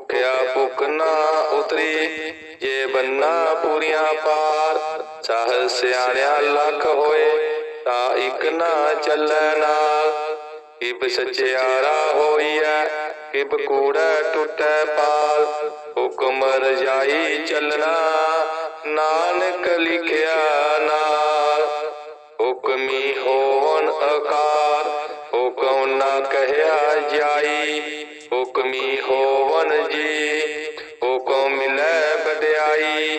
ਭੁਖਿਆ ਭੁਖ ਨਾ ਉਤਰੀ, ਜੇ ਬੰਨਾ ਪੂਰੀਆਂ ਪਾਰ ਸਾਹ ਸਿਆਣਿਆ ਲੱਖ ਹੋਏ, ਤਾਂ ਇੱਕ ਨਾ ਚੱਲੈ ਨਾਲ। ਕਿਬ ਸਚਿਆਰਾ ਹੋਈਐ, ਕਿਬ ਕੂੜਾ ਟੁੱਟੈ ਪਾਲ। ਹੁਕਮ ਰਜਾਈ ਚੱਲਣਾ, ਨਾਨਕ ਲਿਖਿਆ ਨਾਲ। ਹੁਕਮੀ ਹੋਵਨ ਆਕਾਰ ਹੋਵਨ ਜੀ, ਹੁਕਮ ਲੈ ਵਡਿਆਈ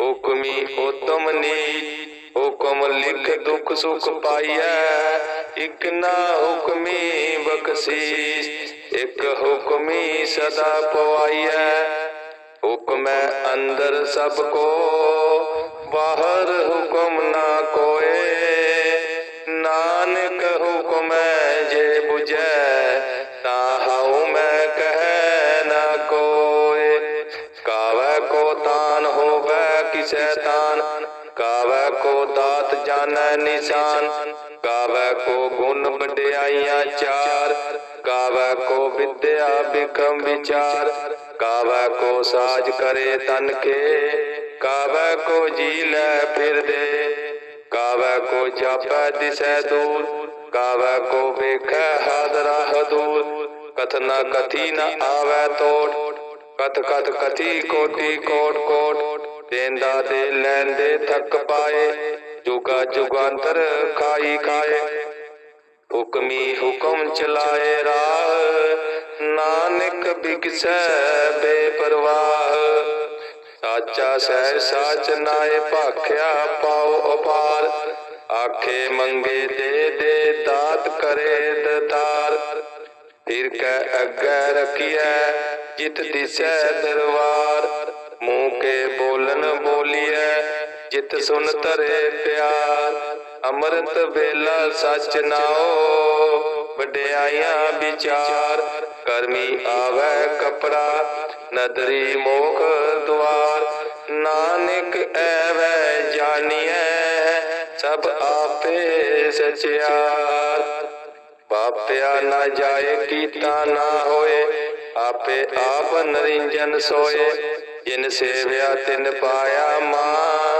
ਹੁਕਮੀ ਉਤਮ ਨੀਚ ਹੁਕਮ ਲਿਖ ਦੁਖ ਸੁਖ ਪਾਈਐ, ਇਕ ਨਾ ਹੁਕਮੀ ਬਖਸ਼ੀਸ਼, ਇਕ ਹੁਕਮੀ ਸਦਾ ਪਵਾਈਐ। ਹੁਕਮੈ ਅੰਦਰ ਸਭ ਕੋ, ਬਾਹਰ ਹੁਕਮ ਨਾ ਕੋਏ। ਚਾਰ ਕਾਵੈ ਕੋ ਵਿਦਿਆ ਬਿਕਮ ਵਿਚਾਰ, ਕਾਵੈ ਕੋ ਸਾਜ ਕਰੇ ਤਨ ਕੇ, ਕਾਵੈ ਕੋ ਜੀ ਲੈ ਫਿਰਦੇ ਕਾਵੈ ਕੋ ਜਾਪੈ ਦਿਸੈ ਦੂਰ, ਕਾਵੈ ਕੋ ਵੇਖੈ ਹਾਦਰਾ ਹਦੂਰ ਕਥਨਾ ਕਥੀ ਨ ਆਵੈ ਤੋੜ, ਕਥ ਕਥ ਕਥੀ ਕੋਟੀ ਕੋਟ ਕੋਟ, ਦੇਂਦਾ ਦੇ ਲੈਂਦੇ ਥੱਕ ਪਾਏ, ਜੁਗਾ ਜੁਗਾਂਤਰ ਖਾਈ ਖਾਏ ਹੁਕਮੀ ਹੁਕਮ ਚਲਾਏ ਰਾਹ। ਨਾਨਕ ਬਿਕਸੈ ਬੇਪਰਵਾਹ। ਸਾਚਾ ਸਹਿ ਸਾਚ ਨਾਏ ਭਾਖਿਆ ਪਾਉ ਅਪਾਰ ਆਖੇ ਮੰਗੇ ਦੇ ਦੇ ਦਾਤ ਕਰੇ ਦਤਾਰ। ਫਿਰ ਕੈ ਅੱਗੇ ਰਖੀਐ ਜਿਤ ਦਿਸੈ ਦਰਬਾਰ ਮੂੰਹ ਕੇ ਬੋਲਨ ਬੋਲੀਐ ਜਿਤ ਸੁਨ ਤਰੇ ਪਿਆਰ। ਅੰਮ੍ਰਿਤ ਵੇਲਾ ਸਚ ਨਾਓ ਵਡਿਆਈਆਂ ਵਿਚਾਰ, ਕਰਮੀ ਆਵੈ ਕਪੜਾ, ਨਦਰੀ ਮੋਖ ਦੁਆਰ, ਨਾਨਕ ਐਵੈ ਜਾਣੀਐ, ਸਭ ਆਪੇ ਸਚਿਆਰ। ਪਾਪਿਆ ਨਾ ਜਾਏ ਕੀਤਾ ਨਾ ਹੋਏ, ਆਪੇ ਆਪ ਨਰਿੰਜਨ ਸੋਏ, ਜਿਨ ਸੇਵਿਆ ਤਿਨ ਪਾਇਆ ਮਾਨ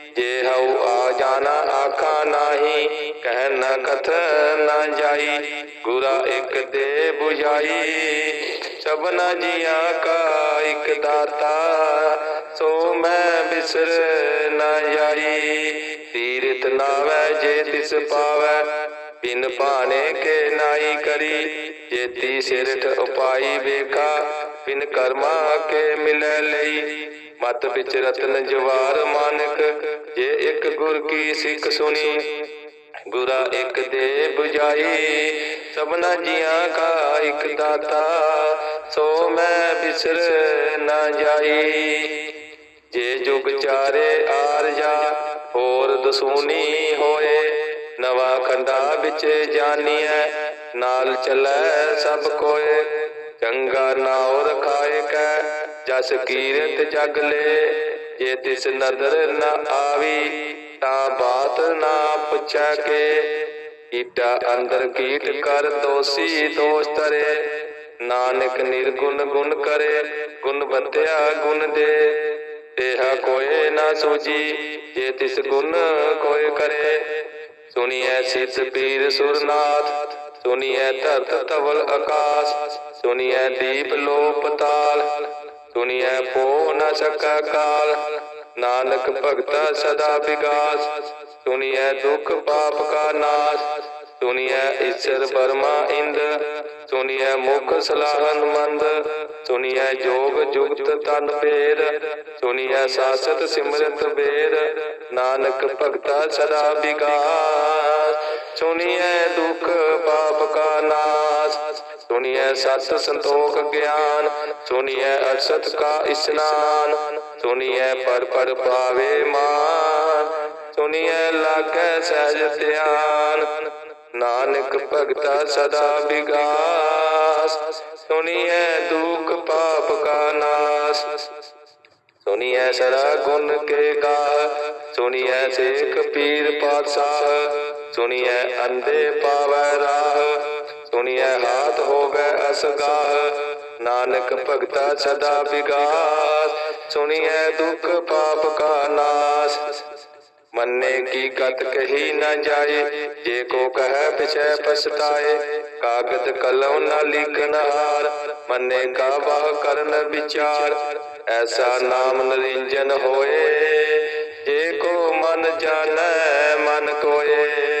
ਜੇ ਹਉ ਆ ਜਾਣਾ ਆਖਾ ਨਾਹੀ, ਕਹਿ ਨ ਕਥ ਨਾ ਜਾਈ, ਗੁਰਾ ਇੱਕ ਦੇ 부ਝਾਈ ਸਭਨਾ ਜੀਆਂ ਕਾ ਇੱਕ ਦਾਤਾ, ਸੋ ਮੈਂ ਬਿਸਰ ਨਾ ਜਾਈ। ਤੀਰਤ ਨਾਵੈ ਜੇ ਤਿਸ ਪਾਵੈ, ਬਿਨ ਭਾਣੇ ਕੇ ਨਾਈ ਕਰੀ। ਜੇਤੀ ਸਿਰਠ ਉਪਾਈ ਵੇਖਾ, ਬਿਨ ਕਰਮਾ ਕੇ ਮਿਲੈ ਲਈ। ਮਤ ਵਿੱਚ ਰਤਨ ਜਵਾਰ ਮਾਨਕ, ਜੇ ਇੱਕ ਗੁਰ ਕੀ ਸਿੱਖ ਸੁਣੀ, ਗੁਰਾ ਇੱਕ ਦੇ 부ਝਾਈ ਸਭਨਾ ਜੀਆਂ ਕਾ ਇੱਕ ਦਾਤਾ, ਸੋ ਮੈਂ ਬਿਸਰ ਨਾ ਜਾਈ। ਜੇ ਜੁਗ ਚਾਰੇ ਆਰ ਜਾ, ਹੋਰ ਦਸੂਨੀ ਹੋਏ, ਨਵਾ ਖੰਡਾ ਵਿੱਚ ਜਾਣੀਐ ਨਾਲ ਚੱਲੈ ਸਭ ਕੋਏ, ਚੰਗਾ ਨਾਉ ਰਖਾਏ ਕੈ ਜਸ ਕੀਰਤ ਜਗ ਲੈ, ਜੇ ਤਿਸ ਨਦਰ ਨ ਆਵੀ, ਤਾਂ ਬਾਤ ਨਾ ਪੁੱਛੈ ਕੇ। ਕੀਟਾ ਅੰਦਰ ਕੀਟ ਕਰ ਦੋਸੀ ਦੋਸ਼ ਤਰੇ ਨਾਨਕ ਨਿਰਗੁਣ ਗੁਣ ਕਰੇ ਗੁਣ ਬੰਦਿਆ ਗੁਣ ਦੇ। ਤੇਹਾ ਕੋਏ ਨਾ ਸੂਜੀ, ਜੇ ਤਿਸ ਗੁਣ ਕੋਏ ਕਰੇ। ਸੁਣੀਐ ਸਿੱਧ ਪੀਰ ਸੁਰਨਾਥ, ਸੁਣੀਐ ਧਰਤ ਤਵਲ ਆਕਾਸ਼, ਸੁਣੀਐ ਦੀਪ ਲੋ ਪਤਾਲ ਪੋ ਨ ਸਕਾ ਕਾਲ। ਨਾਨਕ ਭਗਤਾ ਸਦਾ ਵਿਗਾਸ। ਸੁਣੀਐ ਦੁਖ ਪਾਪ ਕਾ ਨਾਸ਼। ਸੁਣੀਐ ਈਸ਼ਰ ਬਰਮਾ ਇੰਦ। ਸੁਣੀਐ ਮੁਖ ਸਲਾਹਨ ਮੰਦ। ਸੁਣੀਐ ਜੋਗ ਜੁਗਤ ਤਨ ਭੇਦ ਸੁਣੀਐ ਸਾਸਤ ਸਿਮਰਤ ਬੇਰ। ਨਾਨਕ ਭਗਤਾ ਸਦਾ ਵਿਗਾਸ। ਸੁਣੀਐ ਦੁਖ ਪਾਪ ਕਾ ਨਾਸ। ਸੁਣੀਐ ਸਤ ਸੰਤੋਖ ਗਿਆਨ, ਸੁਣੀਐ ਅਸਤ ਕਾ ਇਸਨਾਨ, ਸੁਣੀਐ ਪਰ ਪਰ ਪਾਵੇ ਮਾਨ, ਸੁਣੀਐ ਲਾਗੈ ਸਹਿਜ ਧਿਆਨ। ਨਾਨਕ ਭਗਤਾ ਸਦਾ ਵਿਗਾਸ, ਸੁਣੀਐ ਦੁਖ ਪਾਪ ਕਾ ਨਾਸ। ਸੁਣੀਐ ਸਦਾ ਗੁਣ ਕੇ ਗਾ, ਸੁਣੀਐ ਸੇਖ ਪੀਰ ਪਾਤਸ਼ਾਹ, ਸੁਣੀਐ ਅੰਧੇ ਪਾਵੈ ਰਾਹ। ਸੁਣੀਐ ਹਾਥ ਹੋਵੇ ਅਸਗਾਹ। ਨਾਨਕ ਭਗਤਾ ਸਦਾ ਵਿਗਾਸ। ਸੁਣੀਐ ਦੁਖ ਪਾਪ ਕਾ ਨਾਸ। ਮੰਨੇ ਕੀ ਗਤ ਕਹੀ ਨਾ ਜਾਏ। ਜੇ ਕੋ ਕਹੈ ਪਿਛੈ ਪਛਤਾਏ। ਕਾਗਦ ਕਲਮ ਨਾ ਲਿਖਨ ਹਾਰ। ਮੰਨੇ ਕਾ ਵਾਹ ਕਰਨ ਵਿਚਾਰ। ਐਸਾ ਨਾਮ ਨਰਿੰਜਨ ਹੋਏ। ਜੇ ਕੋ ਮਨ ਜਾਣੈ, ਮਨ ਕੋਏ।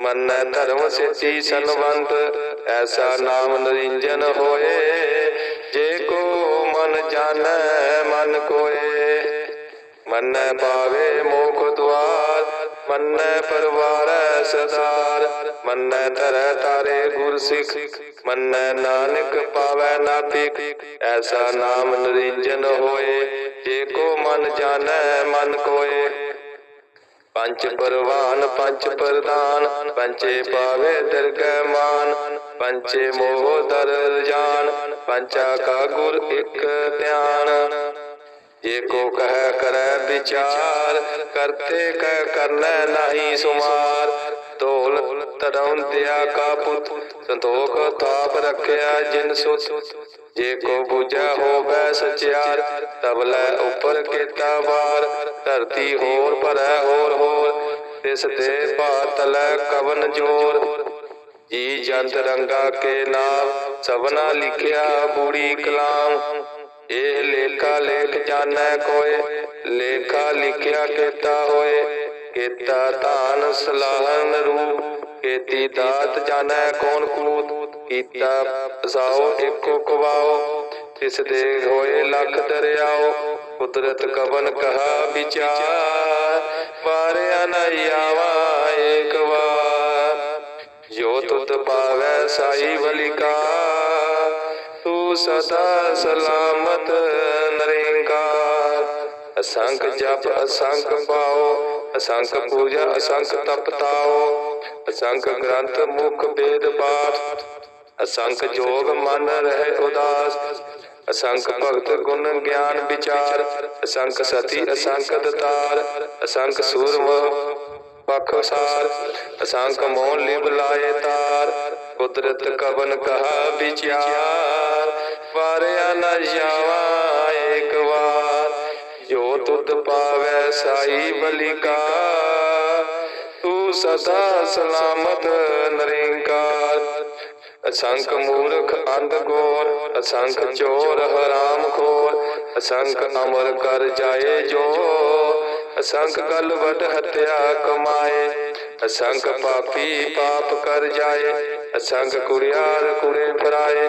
ਮੰਨੈ ਧਰਮ ਸਿੱਧੀ ਸੰਵੰਤ ਐਸਾ ਨਾਮ ਨਰਿੰਜਨ ਹੋਏ। ਜੇ ਕੋ ਮਨ ਜਾਣੈ, ਮਨ ਕੋਏ। ਮੰਨੈ ਪਾਵੇ ਮੋਖ ਦੁਆਰ, ਮੰਨੈ ਪਰਵਾਰੈ ਸਦਾਰ ਮੰਨੈ ਧਰੈ ਤਾਰੇ ਗੁਰ ਸਿੱਖ ਮੰਨੈ ਨਾਨਕ ਪਾਵੈ ਨਾਪਿਕ ਐਸਾ ਨਾਮ ਨਰਿੰਜਨ ਹੋਏ। ਜੇ ਕੋ ਮਨ ਜਾਣੈ, ਮਨ ਕੋਏ। ਪੰਚ ਪਰਵਾਨ ਪੰਚ ਪ੍ਰਦਾਨ ਪੰਚੇ ਪਾਵੇ ਦਰਗਹਿ ਮਾਨ ਪੰਚੇ ਮੋਹ ਦਰ ਜਾਨ ਪੰਚਾ ਕਾ ਗੁਰ ਇੱਕ ਧਿਆਨ। ਜੇ ਕੋ ਕਹਿ ਕਰੈ ਵਿਚਾਰ, ਕਰਤੇ ਕਹਿ ਕਰਨੈ ਨਹੀਂ ਸੁਮਾਰ। ਢੋਲ ਤਰਉ ਦਿਆ ਕਾ ਪੁੱਤ, ਸੰਤੋਖ ਤਾਪ ਰੱਖਿਆ ਜਿਨ ਸੁਤ। ਜੇ ਕੋ ਬੁਝਾ ਹੋਵੇ ਸਚਿਆਰ ਤਬਲੇ ਉੱਪਰ ਕੀਤਾ ਵਾਰ। ਧਰਤੀ ਹੋਰ ਭਰੈ, ਹੋਰ ਹੋਰ। ਤਿਸ ਦੇ ਭਾਤਲੈ ਕਵਨ ਜੋਰ। ਜੀ ਜੰਤ ਰੰਗਾ ਕੇ ਨਾਮ, ਸਭਨਾ ਲਿਖਿਆ ਬੂੜੀ ਕਲਾਮ। ਇਹ ਲੇਖਾ ਲੇਖ ਜਾਣੈ ਕੋਏ, ਲੇਖਾ ਲਿਖਿਆ ਕੀਤਾ ਹੋਏ। ਕੀਤਾ ਧਾਨ ਸਲਾਹਨ ਰੂਪ। ਕੀਤੀ ਦਾਤ ਜਾਣੈ ਕੌਣ ਕੂਤ? ਕੀਤਾ ਸਾਓ ਇੱਕੋ ਕਵਾਓ ਤਿਸ ਦੇ ਹੋਏ ਲੱਖ ਦਰਿਆਓ ਕੁਦਰਤ ਕਵਨ ਕਹਾ ਵਿਚਾਰ, ਵਾਰਿਆ ਨ ਆਵਾ ਏਕ ਵਾਰ। ਜੋ ਤੁਧ ਪਾਵੈ ਸਾਈ ਵਲਿਕਾ ਤੂੰ ਸਦਾ ਸਲਾਮਤ ਨਰੇਂਕਾਰ। ਅਸੰਖ ਜਪ ਅਸੰਖ ਪਾਓ ਅਸੰਖ ਪੂਜਾ ਅਸੰਖ ਤਪ ਤਾਓ ਅਸੰਖ ਗ੍ਰੰਥ ਮੁਖ ਵੇਦ ਪਾਠ ਅਸੰਖ ਜੋਗ ਮਨ ਰਹਿ ਉਦਾਸ ਅਸੰਖ ਭਗਤ ਗੁਣ ਗਿਆਨ ਵਿਚਾਰ ਅਸੰਖ ਸਤੀ ਅਸੰਖ ਦਤਾਰ ਅਸੰਖ ਸੂਰਮ ਪਖ ਸਾਰ ਅਸੰਖ ਮੋਹ ਲਿਵ ਲਾਏ ਤਾਰ, ਕੁਦਰਤ ਕਵਨ ਕਹਾ ਵਿਚਾਰ, ਵਾਰਿਆ ਨ ਜਾਵਾ। ਏਕ ਵਾਰ ਜੋ ਤੁਧ ਪਾਵੈ ਸਾਈ ਬਲਿਕਾ, ਤੂੰ ਸਦਾ ਸਲਾਮਤ ਨਰਿੰਕਾਰ। ਅਸੰਖ ਮੂਰਖ ਅੰਧ ਗੋਰ, ਅਸੰਖ ਚੋਰ ਹਰਾਮ ਖੋਰ, ਅਸੰਖ ਅਮਰ ਕਰ ਜਾਏ ਜੋ ਅਸੰਖ ਕਲ ਵਟ ਹਤਿਆ ਕਮਾਏ, ਅਸੰਖ ਪਾਪੀ ਪਾਪ ਕਰ ਜਾਏ, ਅਸੰਖ ਕੁੜਿਆਰ ਕੁੜੇ ਫਰਾਏ,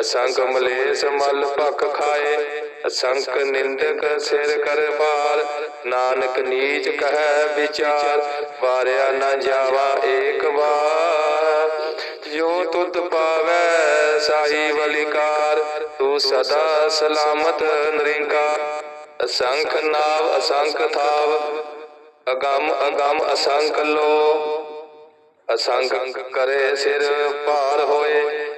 ਅਸੰਖ ਮਲੇਸ ਮਲ ਭਖ ਖਾਏ। ਅਸੰਖ ਨਿੰਦਕ ਸਿਰ ਕਰ ਪਾਰ ਨਾਨਕ ਨੀਚ ਕਹੈ ਵਿਚਾਰ, ਵਾਰਿਆ ਨਾ ਜਾਵਾ ਏਕ ਵਾਰ। ਜੋ ਤੁਧ ਪਾਵੈ ਸਾਈ ਵਲਿਕਾਰ, ਤੂੰ ਸਦਾ ਸਲਾਮਤ ਨਰਿੰਕਾਰ। ਅਸੰਖ ਨਾਵ ਅਸੰਖ ਥਾਵ, ਅਗੰਮ ਅਗੰਮ ਅਸੰਖ ਲੋ ਅਸੰਖ ਕਰੇ ਸਿਰ ਭਾਰ ਹੋਏ।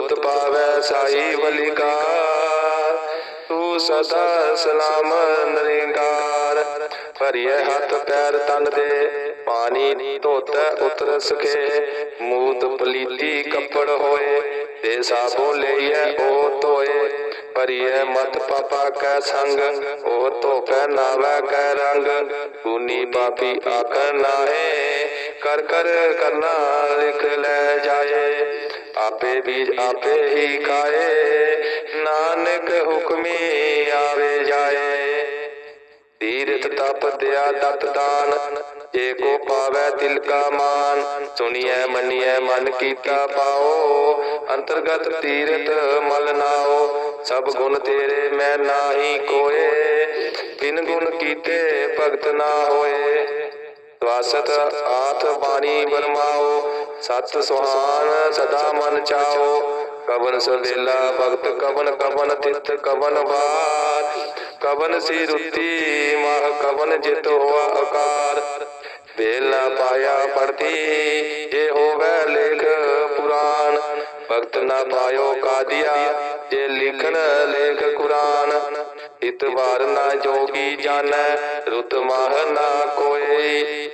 ਜੋ ਪਾਵੈ ਸਾਈ ਬਲਿਕਾਰ। ਤੂੰ ਸਦਾ ਸਲਾਮ ਨਿਰੰਕਾਰ। ਭਰੀਏ ਹੱਥ ਪੈਰ ਤਨ ਦੇ, ਪਾਣੀ ਧੋਤੈ ਉਤਰ ਸਕੇ ਮੂਤ ਪਲੀਤੀ ਕੱਪੜ ਹੋਏ ਤੇ ਸਾਬੋ ਲਈਐ ਉਹ ਧੋਏ। ਭਰੀਏ ਮਤ ਪਾਪਾ ਕੈ ਸੰਗ ਉਹ ਧੋਪੈ ਨਾਵੈ ਕੈ ਰੰਗ। ਕੂਨੀ ਪਾਪੀ ਆਖਣ ਨਾਹੇ, ਕਰ ਕਰ ਕਰਨਾ ਲਿਖ ਲੈ ਜਾਏ। ਆਪੇ ਬੀਜ ਆਪੇ ਹੀ ਖਾਏ। ਨਾਨਕ ਹੁਕਮੀ ਆਵੇ ਜਾਏ। ਤੀਰਥ ਤਪ ਦਿਆ ਦਤ ਦਾਨ, ਜੇ ਕੋ ਪਾਵੈ ਤਿਲ ਕਾ ਮਾਨ। ਸੁਣੀਐ, ਮੰਨੀਐ, ਮਨ ਕੀਤਾ ਪਾਓ। ਅੰਤਰਗਤ ਤੀਰਥ ਮਲ ਨਾਓ। ਸਭ ਗੁਣ ਤੇਰੇ ਮੈਂ ਨਾਹੀ ਕੋਏ। ਬਿਨ ਗੁਣ ਕੀਤੇ ਭਗਤ ਨਾ ਹੋਏ। ਸਵਾਸਤ ਆਥ ਬਾਣੀ ਬਰਮਾਓ। ਸਤ ਸੁਹਾਨ, ਸਦਾ ਮਨ ਚਾਓ। ਕਵਨ ਸਵੇਲਾ ਭਗਤ, ਕਵਨ ਕਵਨ ਤਿਤ, ਕਵਨ ਵਾਰ ਕਵਨ ਸੀ ਰੁੱਤੀ, ਮਹ ਕਵਨ ਜਿਤ ਹੋਆ ਆਕਾਰ ਵੇਲਾ ਪਾਇਆ ਪੜਤੀ ਜੇ ਹੋਵੇ ਲੇਖ ਪੁਰਾਨ ਭਗਤ ਨਾ ਪਾਇਓ ਕਾਦੀਆ, ਜੇ ਲਿਖਣ ਲੇਖ ਕੁਰਾਨ। ਇਤਵਾਰ ਨਾ ਜੋਗੀ ਜਾਣੈ, ਰੁਤ ਮਾਹ ਨਾ ਕੋਈ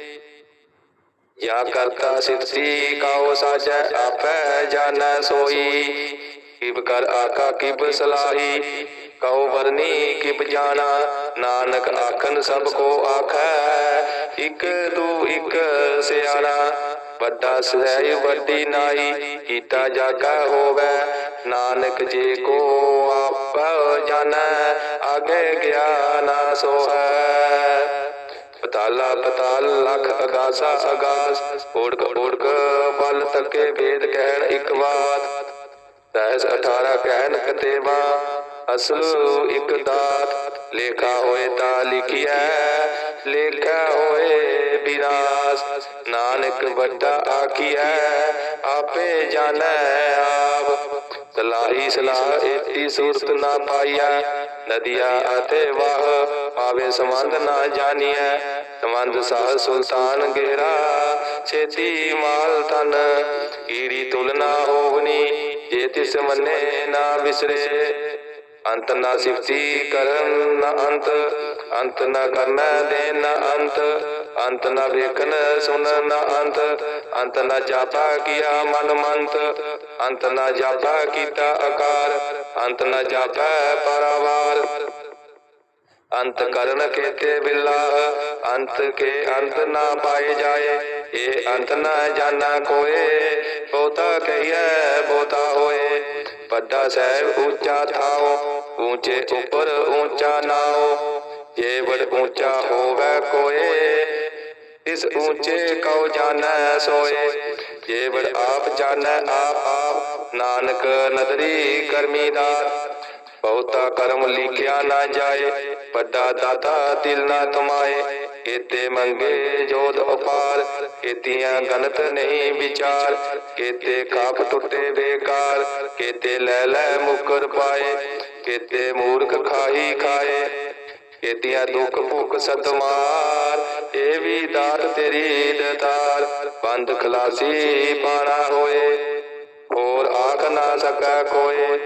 या करता सिद्धि काओ साजै आपै जानੈ सोई किब कर आका किब सलाही कहो बरनी किब जाना नानक आखन सब को आखै ਇਕ ਦੂ ਇਕ ਸਿਆਣਾ ਵੱਡਾ ਸਹਿ ਵੱਡੀ ਨਾਈ ਕੀਤਾ ਜਾਗਾ ਹੋਵੇ ਨਾਨਕ ਜੇ ਕੋ ਆਪ ਜਾਣੈ ਆਗੇ ਗਿਆਨ ਸੋਹੈ ਪਤਾਲਾ ਪਤਾਲ ਲਖ ਅਗਾਸਾ ਅਗਾਸ ਓੜਕ ਓੜਕ ਬਲ ਤੱਕੇ ਵੇਦ ਕਹਿਣ ਇੱਕ ਬਾਤ ਸਹਿਸ 18 ਕਹਿਣ ਕਤੇਵਾ ਅਸਲ ਇੱਕ ਦਾਤ ਲੇਖਾ ਹੋਏ ਤਾਂ ਲਿਖਿਆ ਲੇਖਾ ਹੋਏ ਵਿਰਾਸ ਨਾਨਕ ਵੱਡਾ ਆਖੀਐ ਆਪੇ ਜਾਣੈ ਆਪ ਸਲਾਹੀ ਸਲਾਹ ਏਤੀ ਸੂਰਤ ਨਾ ਪਾਈਆ ਨਦੀਆ ਅਤੇ ਵਾਹ ਪਾਵੇ ਸੰਬੰਧ ਨਾ ਜਾਣੀਐ, ਸੰਬੰਧ ਸਾਹ ਸੁਲਤਾਨ ਗੇਰਾ ਛੇਤੀ ਮਾਲ ਤਨ ਕੀੜੀ ਤੁਲਨਾ ਹੋਵਨੀ, ਜੇ ਤਿਸ ਮੰਨੇ ਨਾ ਵਿਸਰੇ। ਅੰਤ ਨਾ ਸਿਫਤੀ ਕਰਨ ਨਾ ਅੰਤ ਅੰਤ ਨਾ ਕਰਨਾ ਦੇ ਨਾ ਅੰਤ। ਅੰਤ ਨਾ ਵੇਖਣ ਸੁਣਨ ਨਾ ਅੰਤ। ਅੰਤ ਨਾ ਜਾਪਾ ਕੀਆ ਮਨ ਮੰਤ। ਅੰਤ ਨਾ ਜਾਪਾ ਕੀਤਾ ਆਕਾਰ। ਅੰਤ ਨਾ ਜਾਪੈ ਪਰਵਾਰ। ਅੰਤ ਕਰਨ ਕੇਤੇ ਬਿਲਾ। ਅੰਤ ਕੇ ਅੰਤ ਨਾ ਪਾਏ ਜਾਏ। ਇਹ ਅੰਤ ਨਾ ਜਾਣਾ ਕੋਏ। ਬਹੁਤਾ ਕਹੀਐ, ਬਹੁਤਾ ਹੋਏ। ਵੱਡਾ ਸਾਹਿਬ ਉੱਚਾ ਥਾਓ। ਉੱਚੇ ਉੱਪਰ ਉੱਚਾ ਨਾਓ। ਜੇ ਬੜ ਉੱਚਾ ਹੋਵੇ ਕੋਏ ਇਸ ਉੱਚੇ ਕਉ ਜਾਣੈ ਸੋਏ। ਜੇ ਆਪ ਜਾਣੈ ਆਪ ਆਪ। ਨਾਨਕ ਨਦਰੀ ਕਰਮੀਦਾਰ ਬਹੁਤਾ ਕਰਮ ਲਿਖਿਆ ਨਾ ਜਾਏ। ਵੱਡਾ ਦਾਤਾ ਦਿਲ ਨਾ ਤੁਮਾਏ ਕੀਤੇ ਮੰਗੇ ਜੋਤ ਉਪਾਰ। ਕੀਤੀਆਂ ਗਨਤ ਨਹੀਂ ਵਿਚਾਰ। ਕੀਤੇ ਕਾਪ ਟੁੱਟੇ ਬੇਕਾਰ। ਕੀਤੇ ਲੈ ਲੈ ਮੁਕਰ ਪਾਏ। ਕੀਤੇ ਮੂਰਖ ਖਾਹੀ ਖਾਏ। ਕੀਤੀਆਂ ਦੁੱਖ ਭੁੱਖ ਸਤਮਾਰ। ਇਹ ਵੀ ਦਾਤ ਤੇਰੀ ਦਤਾਰ ਬੰਦ ਖਲਾਸੀ ਪਾਣਾ ਹੋਏ, ਹੋਰ ਆਖ ਨਾ ਸਕੈ ਕੋਏ।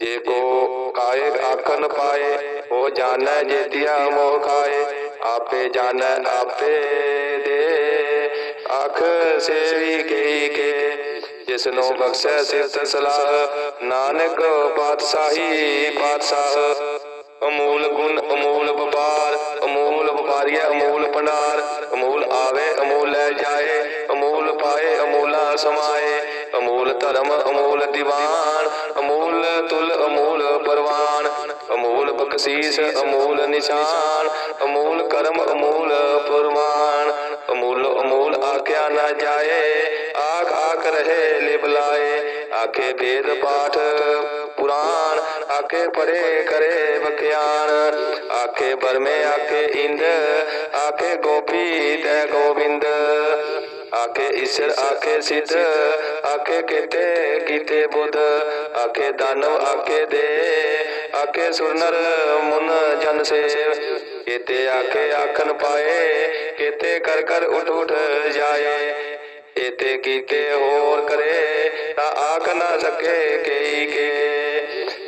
ਜੇ ਕੋ ਕਾਏ ਆਖਨ ਪਾਏ, ਉਹ ਜਾਣੈ ਜੇਤਿਆ ਮੋਹ ਖਾਏ। ਆਪੇ ਜਾਣੈ, ਆਪੇ ਦੇ। ਆਖ, ਸੇਵੀ ਕਈ ਕੇ ਜਿਸ ਨੂੰ ਬਖਸ਼ੈ ਸਿਫਤ ਸਲਾਹ, ਨਾਨਕ ਪਾਤਸ਼ਾਹੀ ਪਾਤਸ਼ਾਹ। ਅਮੂਲ ਗੁਣ, ਅਮੂਲ ਵਪਾਰ ਅਮੂਲ ਅਮੂਲ ਆਵੇ, ਅਮੂਲ ਲੈ ਜਾਏ, ਅਮੂਲ ਪਾਏ, ਅਮੂਲਾ ਸਮਾਏ। ਅਮੂਲ ਧਰਮ, ਅਮੂਲ ਦੀਵਾਨ, ਅਮੂਲ ਤੁਲ, ਅਮੂਲ ਪਰਵਾਨ। ਅਮੂਲ ਬਖਸ਼ੀਸ, ਅਮੂਲ ਨਿਸ਼ਾਨ, ਅਮੂਲ ਕਰਮ, ਅਮੂਲ ਪਰਮਾਨ ਅਮੂਲ ਅਮੂਲ ਆਖਿਆ ਨਾ ਜਾਏ ਆਖ ਆਖ ਰਹੇ ਲਿਵ ਲਾਏ ਆਖੇ ਵੇਦ ਪਾਠ ਪੁਰਾਨ ਆਖੇ ਪੜੇ ਕਰੇ ਬਖਿਆਨ ਆਖੇ ਬਰਮੇ ਆਖੇ ਇੰਦ ਆਖੇ ਗੋਪੀ ਤੈ ਗੋਬਿੰਦ ਆਖੇ ਈਸ਼ਰ ਆਖੇ ਸਿੱਧ ਆਖੇ ਕੀਤੇ ਕੀਤੇ ਬੁੱਧ ਆਖੇ ਦਾਨਵ ਆਖੇ ਦੇ ਆਖੇ ਸੁਰਨਰ ਮੁਨ ਜਨ ਸੇਵ ਕੀਤੇ ਆਖੇ ਆਖਣ ਪਾਏ, ਕੀਤੇ ਕਰ ਕਰ ਉਠ ਉਠ ਜਾਏ। ਇਤੇ ਕੀਤੇ ਹੋਰ ਕਰੇ, ਤਾਂ ਆਖ ਨਾ ਸਕੇ ਕਈ ਕੇ।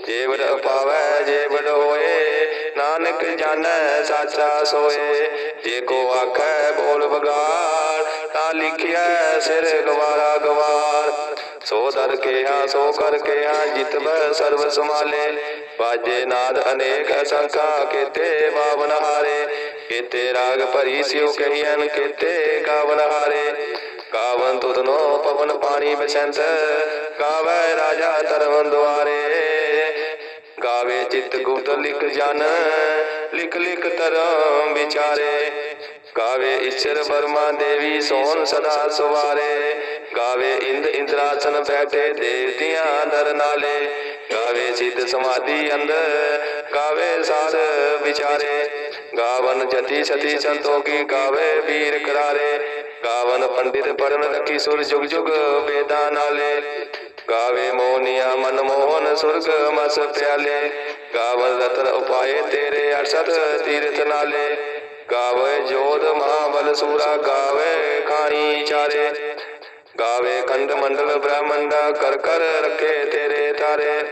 ਜੀਵਨ ਪਾਵੈ ਜੀਵਨ ਹੋਏ, ਨਾਨਕ ਜਾਣੈ, ਸਾਚਾ ਸੋਏ। ਜੇ ਕੋ ਆਖੈ, ਬੋਲ ਬਗਾ ਤਾਂ ਲਿਖਿਆ ਸਿਰ ਗਵਾਰਾ ਗਵਾਰ। ਸੋ ਦਰ ਕਿਹਾ, ਸੋ ਕਰ ਕਿਹਾ, ਜਿਤਬੈ ਸਰਬ ਸਮਾਲੇ ਬਾਜੇ ਨਾਦ ਅਨੇਕ ਅਸੰਖਾ, ਕੀਤੇ ਬਾਵਨ ਹਾਰੇ। ਕੀਤੇ ਰਾਗ ਭਰੀ ਸਿਉ ਕਹੀਐਨ, ਕੀਤੇ ਗਾਵਨ ਹਾਰੇ। ਗਾਵਨ ਤੁਧਨੋ ਪਵਨ ਪਾਣੀ ਬਸੰਤ, ਗਾਵੇ ਰਾਜਾ ਧਰਮ ਦੁਆਰੇ। ਗਾਵੇ ਚਿਤ ਗੁਪਤ ਲਿਖ ਜਨ, ਲਿਖ ਲਿਖ ਧਰਮ ਵਿਚਾਰੇ। ਗਾਵੇ ਈਸ਼ਰ ਬਰਮਾ ਦੇਵੀ ਸੋਹਣ ਸਦਾ ਸੁਵਾਰੇ। ਗਾਵੇ ਇੰਦ ਇੰਦਰਾਸਨ ਬੈਠੇ ਦੇਵਤਿਆਂ ਦਰ ਨਾਲੇ। ਗਾਵੇ ਸਿੱਧ ਸਮਾਧੀ ਅੰਦਰ, ਗਾਵੇ ਸਾਧ ਵਿਚਾਰੇ। ਗਾਵਨ ਜਤੀ ਸਤੀ ਸੰਤੋਖੀ ਗਾਵੇ ਵੀਰ ਕਰਾਰੇ। ਗਾਵਨ ਪੰਡਿਤ ਪਰਮ ਰਖੀ ਸੁਰ ਜੁਗ ਜੁਗ ਵੇਦਾਂ ਨਾਲੇ। ਗਾਵੇ ਮੋਹਨੀਆ ਮਨ ਮੋਹਨ ਸੁਰਗ ਮਸ ਪਿਆਲੇ। ਗਾਵਨ ਰਤਨ ਉਪਾਏ ਤੇਰੇ ਅਰਸਤ ਤੀਰਥ ਨਾਲੇ। ਗਾਵੇ ਜੋਧ ਮਹਾਬਲ ਸੂਰਾ, ਗਾਵੇ ਖਾਣੀ ਚਾਰੇ। ਗਾਵੇ ਖੰਡ ਮੰਡਲ ਬ੍ਰਹਮੰਡਾ ਕਰ ਕਰ ਰੱਖੇ ਤੇਰੇ ਤਾਰੇ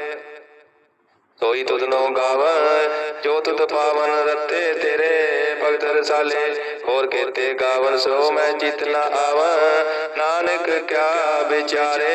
ਸੋਈ ਤੁਧਨੋ ਗਾਵਨ ਜੋ ਤੁਧ ਪਾਵਨ ਰਤੇ ਤੇਰੇ ਭਗਤ ਰਸਾਲੇ। ਹੋਰ ਕੇਤੇ ਗਾਵਨ ਸੋ ਮੈਂ ਜਿਤ ਨਾ ਆਵਨ ਨਾਨਕ ਕਿਆ ਵਿਚਾਰੇ।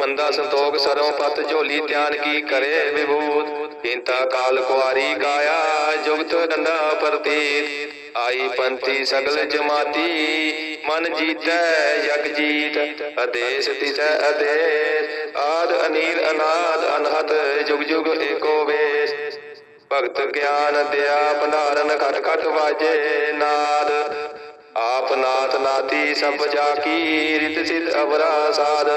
ਮੰਦਾ ਸੰਤੋਖ ਸਰੋਂ ਪਤ ਝੋਲੀ ਧਿਆਨ ਕੀ ਕਰੇ ਵਿਭੂਤ? ਇੰਤਾ ਕਾਲ ਕੁਆਰੀ ਗਾਇਆ ਜੁਗਤ ਡੰਡਾ ਪ੍ਰਤੀਤ। ਆਈ ਪੰਥੀ ਸਗਲ ਜਮਾਤੀ, ਮਨ ਜੀਤੈ ਜਗ ਜੀਤ। ਅਦੇਸ ਤਿਸੈ ਅਦੇਸ ਆਦ ਅਨੀਲ ਅਨਾਦ ਅਨਹਤ ਜੁਗ ਜੁਗ ਏਕੋ ਵੇਸ। ਭਗਤ ਗਿਆਨ ਦਿਆ, ਭੰਡਾਰਨ ਖਟ ਖਟ ਵਾਜੇ ਨਾਦ। ਆਪ ਨਾਥ ਨਾਤੀ ਸਭ ਜਾ ਰਿਤ ਸਿਧ ਅਵਰਾ ਸਾਧ।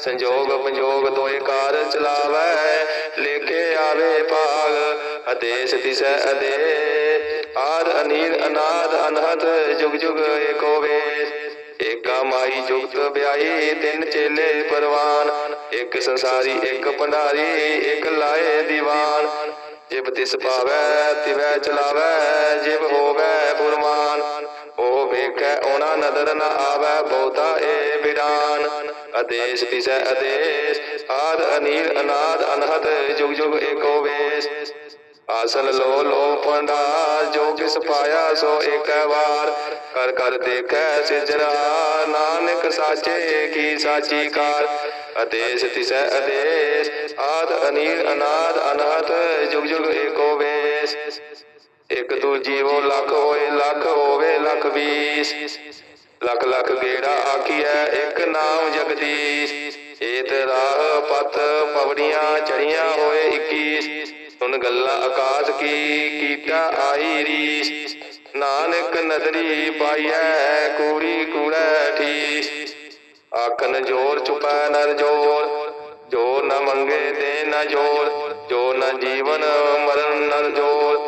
ਸੰਜੋਗ ਪੰਜੋਗ ਦੋਏ ਕਾਰ ਚਲਾਵੈ, ਲੇਖੇ ਆਵੇ ਭਾਗ ਅਦੇਸ ਦਿਸੈ ਅਦੇ। ਆਦ ਅਨੀਲ ਅਨਾਦ ਅਨਹਦ ਜੁਗ ਜੁਗ ਏਕੋ ਵੇਸ ਏਕਾ ਮਾਈ ਜੁਗਤ ਵਿਆਹੀ, ਤਿੰਨ ਚੇਲੇ ਪਰਵਾਨ। ਇੱਕ ਸੰਸਾਰੀ, ਇੱਕ ਭੰਡਾਰੀ, ਇੱਕ ਲਾਏ ਦੀਵਾਨ। ਜਿਬ ਤਿਸ ਪਾਵੈ, ਤਿਵੈ ਚਲਾਵੈ, ਜਿਬ ਹੋਵੈ ਫੁਰਮਾਨ ਉਹ ਵੇਖੈ, ਉਹਨਾਂ ਨਦਰ ਨ ਆਵੈ, ਬਹੁਤਾ ਏ ਬਿਰਾਨ। ਆਦੇਸ਼ ਤਿਸੈ ਆਦੇਸ਼। ਆਦ ਅਨੀਲ, ਅਨਾਦ, ਅਨਹਦ, ਜੁਗ ਜੁਗ ਏਕੋ ਵੇਸ। ਆਸਨ ਲੋ ਲੋ ਪੰਡਾ ਜੋ ਕਿਸ ਪਾਇਆ ਸੋ ਏਕ ਵਾਰ। ਕਰ ਕਰ ਦੇਖੈ ਸਿਜਰਾ ਨਾਨਕ ਸਾਚੇ ਕੀ ਸਾਚੀ ਕਾਰ। ਆਦੇਸ਼ ਤਿਸੈ ਆਦੇਸ਼। ਆਦ ਅਨੀਲ, ਅਨਾਦ, ਅਨਹਦ, ਜੁਗ ਜੁਗ ਏਕੋ ਵੇਸ। ਇੱਕ ਤੂ ਜੀਵੋ ਲੱਖ ਹੋਏ, ਲੱਖ ਹੋਵੇ, ਲੱਖ ਵੀਸ ਲੱਖ ਲੱਖ ਗੇੜਾ ਆਖੀਐ, ਇੱਕ ਨਾਮ ਜਗਦੀਸ਼। ਏਤ ਰਾਹ ਪਤ ਪਵੜੀਆਂ ਚੜੀਆਂ ਹੋਏ 21 ਸੁਨ ਗੱਲਾਂ ਆਕਾਸ਼ ਕੀ, ਕੀਟਾ ਆਈ ਰੀਸ। ਨਾਨਕ ਨਦਰੀ ਪਾਈਐ, ਕੂੜੀ ਕੂੜੈ ਠੀਸ। ਆਖਨ ਜੋਰ ਚੁਪੈ ਨਰ ਜੋਰ, ਜੋ ਨ ਮੰਗੇ ਦੇ ਨ ਜੋਰ, ਜੋ ਨ ਜੀਵਨ ਮਰਨ ਨਰ ਜੋਰ।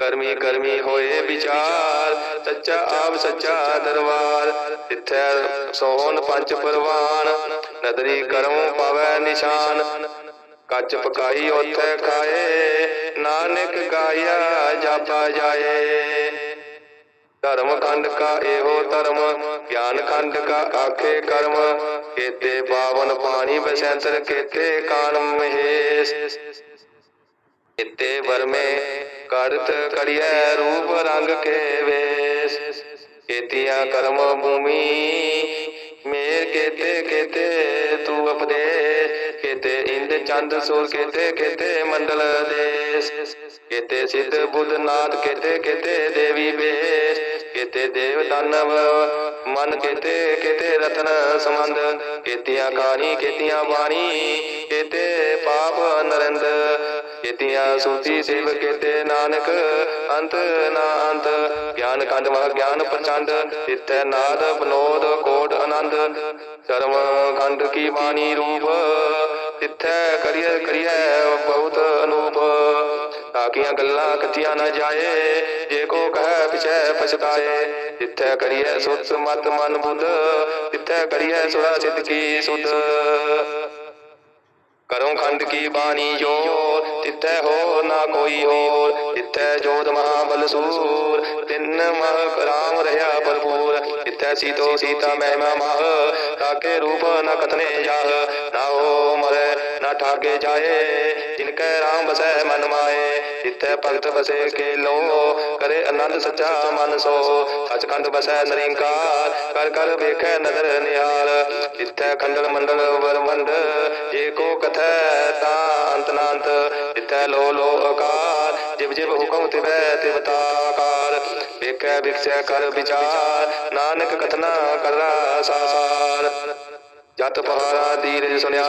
ਕਰਮੀ ਕਰਮੀ ਹੋਏ ਵਿਚਾਰ, ਸੱਚਾ ਆਪ ਸੱਚਾ ਦਰਬਾਰ ਤਿੱਥੈ ਸੋਹਣ ਪੰਜ ਪਰਵਾਨ, ਨਦਰੀ ਕਰਮ ਪਾਵੈ ਨਿਸ਼ਾਨ। ਕੱਚ ਪਕਾਈ ਉਥੇ ਖਾਏ, ਨਾਨਕ ਗਾਇਆ ਜਾਪਾ ਜਾਏ। ਧਰਮ ਖੰਡ ਕਾ ਇਹੋ ਧਰਮ, ਗਿਆਨ ਖੰਡ ਕਾ ਆਖੇ ਕਰਮ। ਕੇਤੇ ਪਾਵਨ ਪਾਣੀ ਬਸੰਤਰ, ਕੇਤੇ ਕਾਨ ਮਹੇਸ਼। ਇਤੇ ਵਰਮੇ ਕਰਤ ਕੜੀਐ ਰੂਪ ਰੰਗ ਕੇ ਵੇਸ। ਕੇਤੀਆਂ ਕਰਮ ਭੂਮੀ, ਮੇਰ ਕੇਤੇ ਕੇਤੇ ਤੂੰ ਉਪਦੇਸ਼। ਕੇਤੇ ਇੰਦ ਚੰਦ, ਸੂਰ ਕੇਤੇ ਕੇਤੇ ਮੰਡਲ ਦੇਸ। ਕੇਤੇ ਸਿੱਧ ਬੁੱਧ ਨਾਥ, ਕੇਤੇ ਕੇਤੇ ਦੇਵੀ ਬੇਸ ਕੇਤੇ ਦੇਵ ਦਾਨਵ, ਮਨ ਕੇਤੇ ਕੇਤੇ ਰਤਨ ਸਮੰਦ ਕੇਤੀਆਂ ਕਾਣੀ, ਕੇਤੀਆਂ ਬਾਣੀ, ਕੇਤੇ ਪਾਪ ਨਰਿੰਦ। ਕੇਤੀਆਂ ਸੂਤੀ ਸੇਵ ਕੇਤੇ ਨਾਨਕ, ਅੰਤ ਨਾ ਅੰਤ। ਗਿਆਨ ਕੰਡ ਮਹ ਗਿਆਨ ਪ੍ਰਚੰਡ ਤਿਤੈ ਨਾਦ ਬਨੋਦ ਕੋਟ ਆਨੰਦ। ਕਰਮ ਖੰਡ ਕੀ ਬਾਣੀ ਰੂਪ, ਤਿੱਥੈ ਕਰੀਏ ਕਰੀਏ ਬਹੁਤ ਅਨੂਪ। ਤਾਕੀਆਂ ਗੱਲਾਂ ਕੱਚੀਆਂ ਨਾ ਜਾਏ, ਜੇ ਕੋ ਕਹਿ ਪਿਛੈ ਪਛਤਾਏ। ਤਿੱਥੈ ਕਰੀਏ ਸੁਤ ਮਤ ਮਨ ਬੁੱਧ, ਤਿੱਥੈ ਕਰੀਏ ਸੁਰਾ ਸਿੱਧ ਕੀ ਸੁਧ। ਕਰੋ ਖੰਡ ਕੀ ਬਾਣੀ ਜੋ ਤਿੱਥੈ ਹੋਰ ਨਾ ਕੋਈ ਹੋਰ। ਤਿੱਥੈ ਜੋਤ ਮਹਾਬਲ ਸੂਰ। ਤਿੰਨ ਮਹ ਰਾਮ ਰਹਾ ਭਰਪੂਰ। ਤਿੱਥੈ ਸੀਤੋ ਸੀਤਾ ਮਹਿਮਾ ਮਹ। ਤਾਕੇ ਰੂਪ ਨ ਕਥਨੇ ਜਾਹ। ਨਾ ਹੋ ਮਰੇ ਨਾ ਠਾਗੇ ਜਾਏ ਜਿਨ ਕੈ ਰਾਮ ਬਸੈ ਮਨ ਮਾਏ ਤਿੱਥੈ ਭਗਤ ਬਸੇ ਕੇ ਲੋ ਕਰੇ ਆਨੰਦ ਸੱਚਾ ਮਨ ਸੋ। ਸਚਖੰਡ ਬਸੈ ਨਰਿੰਕਾਰ ਕਰ ਕਰ ਵੇਖੈ ਨਦਰ ਨਿਹਾਲ। ਤਿੱਥੈ ਖੰਡਲ ਮੰਡਲ ਵਰਮੰਡ ਜੇ ਕੋ ਕਥੈ ਤਾਂ ਅੰਤ ਨਾ ਲੋ ਲੋ ਅਕਾਰ ਜਿਵ ਜਿਵ ਹੁਕਮ ਤਿਵੈ ਤਿਵ ਤਾਕਾਰ ਵੇਖੈ ਵਿਖਸੈ ਕਰ ਵਿਚਾਰ, ਨਾਨਕ ਕਥਨਾ ਕਰਾ ਸਾਰ ਜਤ ਪਹਾਰਾ ਧੀਰਜ ਸੁਨਿਆ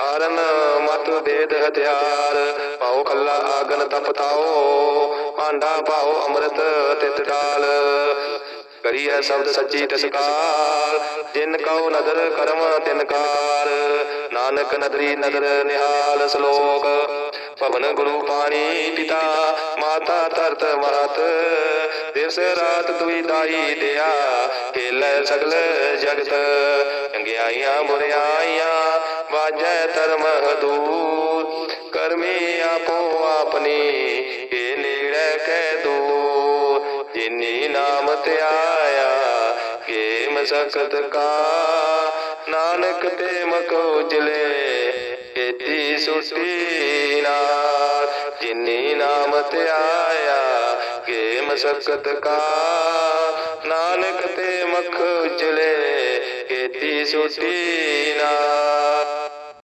ਹਰਨ, ਮਤ ਵੇਦ ਹਥਿਆਰ। ਪਾਉ ਖੱਲਾ ਆਗਨ ਤਪਤਾਓ ਭਾਂਡਾ ਪਾਉ ਅੰਮ੍ਰਿਤ, ਤਿਤ ਡਾਲ ਕਰੀਐ ਸ਼ਬਦ ਸੱਚੀ ਤਸਕਾਰ, ਜਿਨ ਕਉ ਨਦਰ ਕਰਮ ਤਿਨ ਕਾਰ। ਨਾਨਕ ਨਦਰੀ ਨਦਰ ਨਿਹਾਲ ਸ਼ਲੋਕ, ਭਵਨ ਗੁਰੂ ਪਾਣੀ ਪਿਤਾ, ਮਾਤਾ ਧਰਤ ਮਾਤ ਦਿਵਸ ਰਾਤ ਦੁਈ ਦਾਈ ਦਿਆ ਖੇਲੇ ਸਗਲ ਜਗਤ। ਚੰਗਿਆਈਆਂ ਬੁਰਿਆਈਆਂ ਵਾਜੈ ਧਰਮ ਹਦੂਰ ਕਰਮੀ ਆਪੋ ਆਪਣੀ ਇਹ ਨੇੜੇ ਕਹਿ ਦੂਰ ਜਿਨੀ ਨਾਮ ਧਿਆਇਆ ਕੇ ਮਸਕਤ ਕਾ ਨਾਨਕ ਤੇ ਮਕ ਉਜਲੇ ਕੀਤੀ ਸੁਟੀ ਨਾਰ ਜਿਨੀ ਨਾਮ ਧਿਆਇਆ ਕੇ ਮਸਕਤ ਕਾ ਨਾਨਕ ਤੇ ਮਖ ਉਜਲੇ ਕੀਤੀ ਸੁਟੀ ਨਾਰ